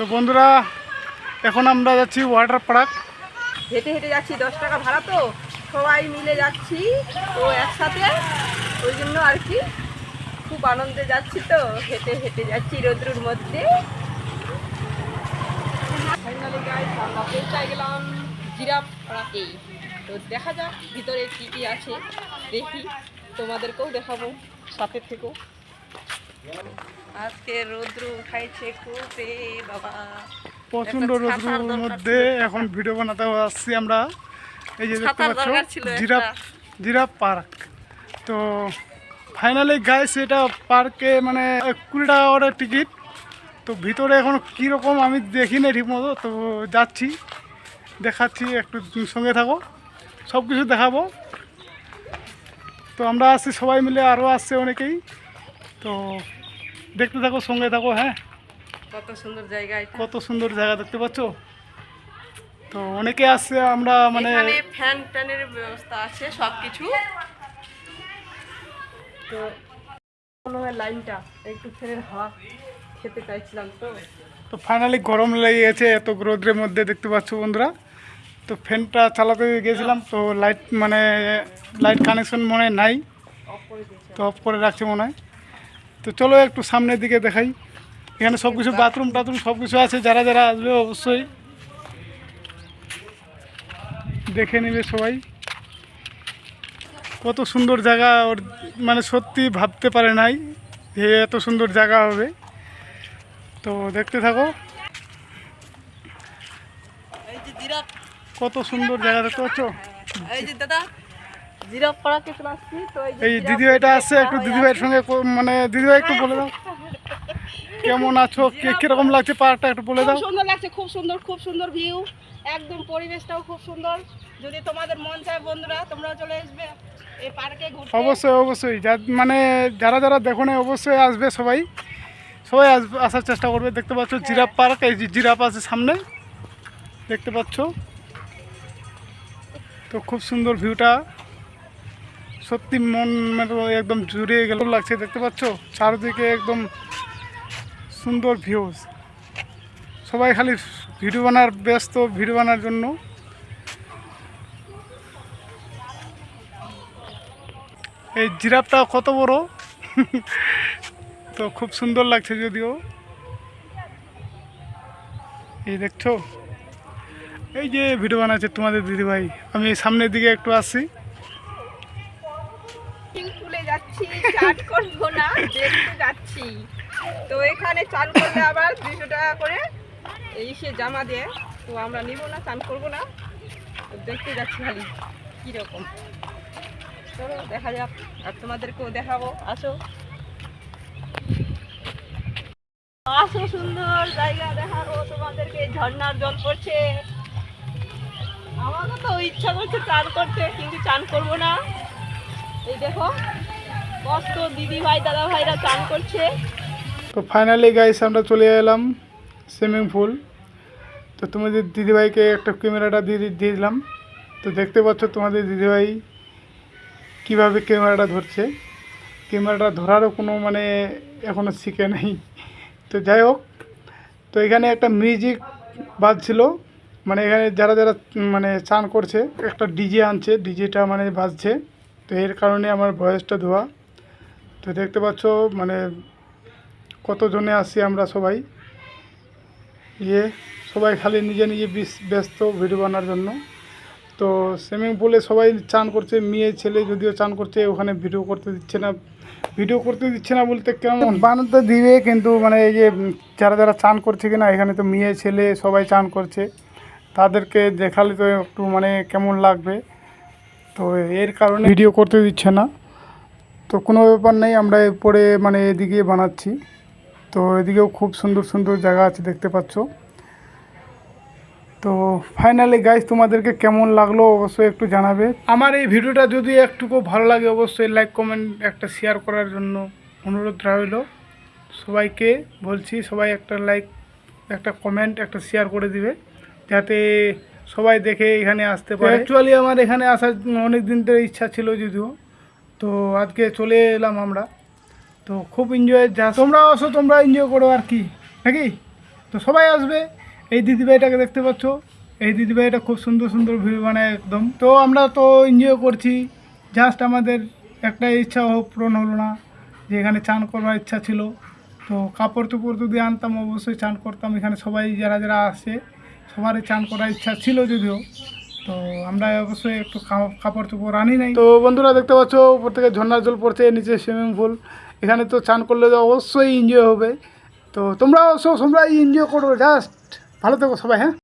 তো বন্ধুরা, এখন আমরা যাচ্ছি ওয়াটার পার্ক হেঁটে হেঁটে যাচ্ছি, দশ টাকা ভাড়া তো। সবাই মিলে যাচ্ছি, তো একসাথে। ওই জন্য আর কি, খুব আনন্দে যাচ্ছি তো। হেঁটে হেঁটে যাচ্ছি রোদ্রুর মধ্যে। গেলাম জিরাফ তো দেখা যাক, ভিতরে কি কি আছে, দেখি। তোমাদেরকেও দেখাবো, সাথে থেকো। আজকে রৌদ্র উঠাইছে খুব বাবা। ছাতার রোদ্রুর মধ্যে এখন ভিডিও বানাতে আসছি আমরা। এই যে দেখতে পাচ্ছ জিরাফ জিরাফ পার্ক। তো ফাইনালি গাইস এটা পার্কে মানে কুড়ি টাকা করে টিকিট তো ভিতরে এখন কীরকম আমি দেখিনি ঠিকমতো তো যাচ্ছি দেখাচ্ছি একটু সঙ্গে থাকো। সব কিছু দেখাবো। তো আমরা আসছি সবাই মিলে আরও আসছে অনেকেই। তো দেখতে থাকো সঙ্গে থাকো হ্যাঁ? কত সুন্দর জায়গা কত সুন্দর জায়গা দেখতে পাচ্ছ? তো অনেকে আসছে আমরা মানে ফ্যান ট্যানের ব্যবস্থা আছে সব কিছু তো লাইনটা একটু ফ্যানের হাওয়া খেতে চাইছিলাম তো। তো ফাইনালি গরম লেগে গেছে এত রোদ্রের মধ্যে দেখতে পাচ্ছ বন্ধুরা? তো ফ্যানটা চালাতে গেছিলাম তো লাইট মানে লাইট কানেকশন মনে হয় নাই। তো অফ করে রাখছে মনে হয়। তো চলো একটু সামনের দিকে দেখাই। এখানে সব কিছু বাথরুম টাথরুম সব কিছু আছে যারা যারা আসবে অবশ্যই দেখে নেবে সবাই। কত সুন্দর জায়গা ওর মানে সত্যি ভাবতে পারে নাই যে এত সুন্দর জায়গা হবে। তো দেখতে থাকো। কত সুন্দর জায়গা দেখতে পাচ্ছ? দাদা। জিরাফ চলে আসছি তো এই জিরাফ দিদিভাইটা আসছে একটু হয়ে দিদিভাইয়ের সঙ্গে মানে দিদিভাই একটু বলে দাও। কেমন আছো? কে কীরকম লাগছে পার্কটা একটু বলে দাও। সুন্দর লাগছে খুব সুন্দর খুব সুন্দর ভিউ একদম পরিবেশটাও খুব সুন্দর। যদি তোমাদের মন চায় বন্ধুরা তোমরাও চলে আসবে এই পার্কে ঘুরতে। অবশ্যই অবশ্যই। মানে যারা যারা দেখো না অবশ্যই আসবে সবাই। সবাই আসবে আসার চেষ্টা করবে। দেখতে পাচ্ছ জিরাফ পার্ক এই যে জিরাফ আছে সামনে। দেখতে পাচ্ছ? তো খুব সুন্দর ভিউটা সত্যি মন একদম জুড়ে গেল। লাগছে, দেখতে পাচ্ছ? চারদিকে একদম সুন্দর ভিউজ সবাই খালি ভিডিও বানার ব্যস্ত, ভিডিও বানার জন্য। এই জিরাফটা কত বড়? তো খুব সুন্দর লাগছে যদিও। এই দেখছ? এই যে ভিডিও বানাচ্ছে তোমাদের দিদিভাই। আমি সামনের দিকে একটু আসছি। না, দেখতে যাচ্ছি। তো এখানে চান করলে আবার দুশো টাকা করে এই সে জামা দিয়ে। তো আমরা নিব না, চান করব না। দেখতে যাচ্ছি খালি কীরকম চলো, দেখা যাক, আর তোমাদেরকেও দেখাবো। আসো। আসো, সুন্দর জায়গা দেখাবো। তোমাদেরকে ঝর্ণার জল পড়ছে। আমারও তো ইচ্ছা করছে চান করতে, কিন্তু চান করব না। এই দেখো কত দিদি ভাই দাদা ভাইরা চান করছে। তো ফাইনালি গাইস আমরা চলে এলাম সুইমিং পুল তো তোমাদের দিদিভাইকে একটা ক্যামেরাটা দিয়ে দিয়ে দিলাম, তো দেখতে পাচ্ছ তোমাদের দিদিভাই কীভাবে ক্যামেরাটা ধরছে। ক্যামেরাটা ধরারও কোনো মানে এখনও শিখে নেই। তো যাই হোক, তো এখানে একটা মিউজিক বাজছিল মানে এখানে যারা যারা মানে চান করছে, একটা ডিজে আনছে ডিজেটা মানে বাজছে। তো এর কারণে আমার ভয়েসটা ধোয়া। তো দেখতে পাচ্ছ মানে কতজনে আসি আমরা সবাই। ইয়ে সবাই খালি নিজে নিজে ব্যস্ত ভিডিও বানার জন্য। তো সুইমিং পুলে সবাই চান করছে মেয়ে ছেলে যদিও চান করছে ওখানে ভিডিও করতে দিচ্ছে না। ভিডিও করতে দিচ্ছে না বলতে কেমন? বানাতে দিবে কিন্তু মানে এই যে যারা যারা চান করছে কিনা এখানে তো মেয়ে ছেলে সবাই চান করছে। তাদেরকে দেখালে তো একটু মানে কেমন লাগবে। তো এর কারণে ভিডিও করতে দিচ্ছে না। তো কোনো ব্যাপার নেই, আমরা এরপরে মানে এদিকে বানাচ্ছি। তো এদিকেও খুব সুন্দর সুন্দর জায়গা আছে দেখতে পাচ্ছ। তো ফাইনালি গাইজ তোমাদেরকে কেমন লাগল অবশ্যই একটু জানাবে। আমার এই ভিডিওটা যদি একটুকু ভালো লাগে, অবশ্যই লাইক কমেন্ট একটা শেয়ার করার জন্য অনুরোধ রইল। সবাইকে বলছি, সবাই একটা লাইক একটা কমেন্ট একটা শেয়ার করে দিবে। যাতে সবাই দেখে এখানে আসতে পারে। অ্যাকচুয়ালি আমার এখানে আসার অনেক দিন ধরে ইচ্ছা ছিল যদিও। তো আজকে চলে এলাম আমরা। তো খুব এনজয় যা তোমরা আসো, তোমরা এনজয় করো আর কি। নাকি? তো সবাই আসবে। এই দিদিভাইটাকে দেখতে পাচ্ছ। এই দিদিভাইটা খুব সুন্দর সুন্দর ভিডিও বানায় একদম। তো আমরা তো এনজয় করছি। জাস্ট আমাদের একটা ইচ্ছা পূরণ হলো না, যে এখানে চান করবার ইচ্ছা ছিল। তো কাপড় চোপড় যদি আনতাম, অবশ্যই চান করতাম। এখানে সবাই যারা যারা আসে, সবারই চান করার ইচ্ছা ছিল যদিও। তো আমরা অবশ্যই একটু কাপড় চোপড় আনি নাই। তো বন্ধুরা দেখতে পাচ্ছ, উপর থেকে ঝর্ণার জল পড়ছে, নিচে সুইমিং পুল এখানে তো চান করলে তো অবশ্যই এনজয় হবে। তো তোমরা অবশ্য তোমরা এনজয় করো জাস্ট ভালো থেকো সবাই হ্যাঁ?